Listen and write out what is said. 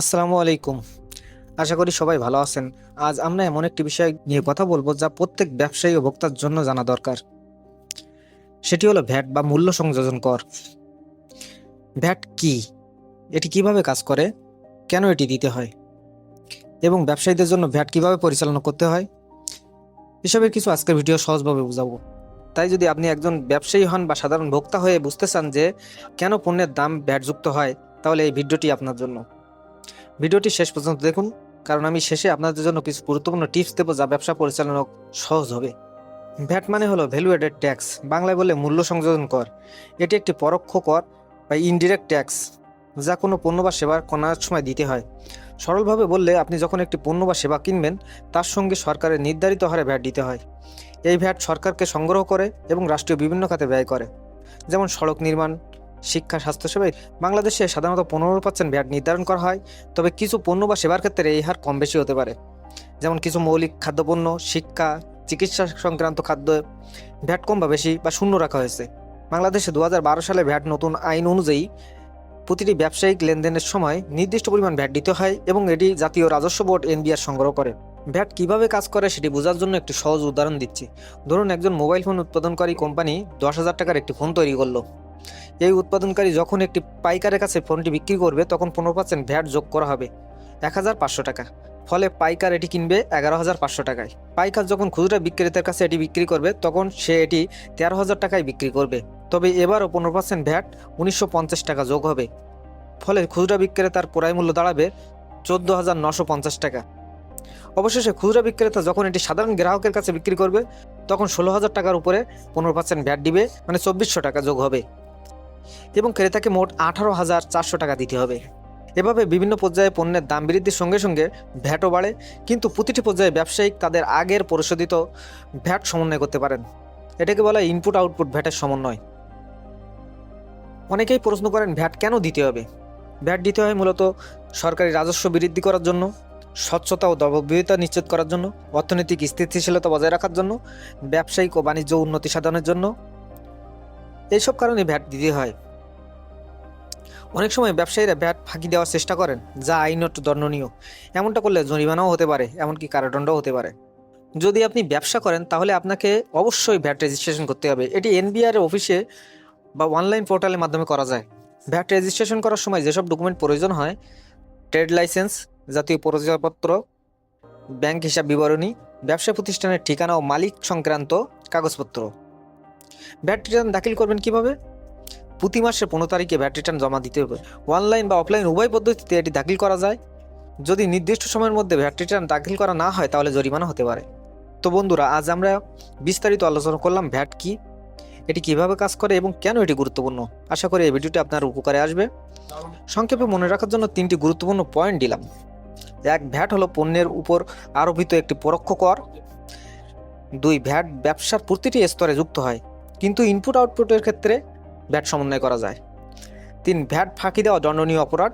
আসসালামু আলাইকুম। আশা করি সবাই ভালো আছেন। আজ আমরা এমন একটি বিষয় নিয়ে কথা বলব যা প্রত্যেক ব্যবসায়ী ও ভোক্তার জন্য জানা দরকার। সেটি হলো ভ্যাট বা মূল্য সংযোজন কর। ভ্যাট কি? এটি কীভাবে কাজ করে? কেন এটি দিতে হয়? এবং ব্যবসায়ীদের জন্য ভ্যাট কীভাবে পরিচালনা করতে হয়? এসবের কিছু আজকের ভিডিও সহজভাবে বুঝাবো। তাই যদি আপনি একজন ব্যবসায়ী হন বা সাধারণ ভোক্তা হয়ে বুঝতে চান যে কেন পণ্যের দাম ভ্যাটযুক্ত হয়, তাহলে এই ভিডিওটি আপনার জন্য। ভিডিওটি শেষ পর্যন্ত দেখুন, কারণ আমি শেষে আপনাদের জন্য কিছু গুরুত্বপূর্ণ টিপস দেবো যা ব্যবসা পরিচালনা সহজ হবে। ভ্যাট মানে হলো ভ্যালু এডেড ট্যাক্স বাংলায় বলে মূল্য সংযোজন কর। এটি একটি পরোক্ষ কর বা ইনডিরেক্ট ট্যাক্স যা কোনো পণ্য বা সেবা কেনার সময় দিতে হয়। সরলভাবে বললে, আপনি যখন একটি পণ্য বা সেবা কিনবেন, তার সঙ্গে সরকারের নির্ধারিত হারে ভ্যাট দিতে হয়। এই ভ্যাট সরকারকে সংগ্রহ করে এবং রাষ্ট্রীয় বিভিন্ন খাতে ব্যয় করে। যেমন সড়ক নির্মাণ শিক্ষা স্বাস্থ্যসেবায় বাংলাদেশে সাধারণত পনেরো পার্সেন্ট ভ্যাট নির্ধারণ করা হয়। তবে কিছু পণ্য বা সেবার ক্ষেত্রে এই হার কম বেশি হতে পারে। যেমন কিছু মৌলিক খাদ্যপণ্য, শিক্ষা, চিকিৎসা সংক্রান্ত খাদ্য, ভ্যাট কম বা বেশি বা শূন্য রাখা হয়েছে। বাংলাদেশে দু হাজার বারো সালে ভ্যাট নতুন আইন অনুযায়ী প্রতিটি ব্যবসায়িক লেনদেনের সময় নির্দিষ্ট পরিমাণ ভ্যাট দিতে হয় এবং এটি জাতীয় রাজস্ব বোর্ড এনবিআর সংগ্রহ করে। ভ্যাট কীভাবে কাজ করে সেটি বোঝার জন্য একটি সহজ উদাহরণ দিচ্ছি। ধরুন একজন মোবাইল ফোন উৎপাদনকারী কোম্পানি দশ হাজার টাকার একটি ফোন তৈরি করল। এই উৎপাদনকারী যখন একটি পাইকারের কাছে ফোনটি বিক্রি করবে, তখন পনেরো পার্সেন্ট ভ্যাট যোগ করা হবে এক হাজার পাঁচশো টাকা। ফলে পাইকার এটি কিনবে এগারো হাজার পাঁচশো টাকায়। পাইকার যখন খুচরা বিক্রেতার কাছে এটি বিক্রি করবে, তখন সে এটি তেরো হাজার টাকায় বিক্রি করবে। তবে এবারও পনেরো পার্সেন্ট ভ্যাট উনিশশো পঞ্চাশ টাকা যোগ হবে। ফলে খুচরা বিক্রেতার ক্রয় মূল্য দাঁড়াবে চোদ্দ হাজার নশো পঞ্চাশ টাকা। অবশেষে খুচরা বিক্রেতা যখন এটি সাধারণ গ্রাহকের কাছে বিক্রি করবে, তখন ষোলো হাজার টাকার উপরে পনেরো পার্সেন্ট ভ্যাট দিবে মানে চব্বিশশো টাকা যোগ হবে। এবং ক্রেতাকে মোট আঠারো হাজার চারশো টাকা দিতে হবে। এভাবে বিভিন্ন পর্যায়ে পণ্যের দাম বৃদ্ধির সঙ্গে সঙ্গে ভ্যাটও বাড়ে, কিন্তু প্রতিটি পর্যায়ে ব্যবসায়িক তাদের আগের পরিশোধিত ভ্যাট সমন্বয় করতে পারেন। এটাকে বলা ইনপুট আউটপুট ভ্যাটের সমন্বয়। অনেকেই প্রশ্ন করেন, ভ্যাট কেন দিতে হবে? ভ্যাট দিতে হয় মূলত সরকারি রাজস্ব বৃদ্ধি করার জন্য, স্বচ্ছতা ও দববিহতা নিশ্চিত করার জন্য, অর্থনৈতিক স্থিতিশীলতা বজায় রাখার জন্য, ব্যবসায়িক ও বাণিজ্য উন্নতি সাধনের জন্য এইসব কারণে ভ্যাট দিতে হয়। অনেক সময় ব্যবসায়ীরা ভ্যাট ফাঁকি দেওয়ার চেষ্টা করেন, যা আইনত দণ্ডনীয়। এমনটা করলে জরিমানাও হতে পারে, এমনকি কারাদণ্ডও হতে পারে। যদি আপনি ব্যবসা করেন, তাহলে আপনাকে অবশ্যই ভ্যাট রেজিস্ট্রেশন করতে হবে। এটি এনবিআর অফিসে বা অনলাইন পোর্টালের মাধ্যমে করা যায়। ভ্যাট রেজিস্ট্রেশন করার সময় যেসব ডকুমেন্ট প্রয়োজন হয়, ট্রেড লাইসেন্স, জাতীয় পরিচয়পত্র, ব্যাংক হিসাব বিবরণী, ব্যবসা প্রতিষ্ঠানের ঠিকানা ও মালিক সংক্রান্ত কাগজপত্র। ভ্যাট রিটার্ন দাখিল করবেন কীভাবে? প্রতি মাসের পনেরো তারিখে ভ্যাট রিটার্ন জমা দিতে হবে। অনলাইন বা অফলাইন উভয় পদ্ধতিতে এটি দাখিল করা যায়। যদি নির্দিষ্ট সময়ের মধ্যে ভ্যাট রিটার্ন দাখিল করা না হয়, তাহলে জরিমানা হতে পারে। তো বন্ধুরা, আজ আমরা বিস্তারিত আলোচনা করলাম ভ্যাট কি, এটি কীভাবে কাজ করে এবং কেন এটি গুরুত্বপূর্ণ। আশা করি এই ভিডিওটি আপনার উপকারে আসবে। সংক্ষেপে মনে রাখার জন্য তিনটি গুরুত্বপূর্ণ পয়েন্ট দিলাম। এক ভ্যাট হলো পণ্যের উপর আরোপিত একটি পরোক্ষ কর। দুই ভ্যাট ব্যবসার প্রতিটি স্তরে যুক্ত হয়। কিন্তু ইনপুট আউটপুটের ক্ষেত্রে ভ্যাট সমন্বয় করা যায়। তিন ভ্যাট ফাঁকি দেওয়া দণ্ডনীয় অপরাধ।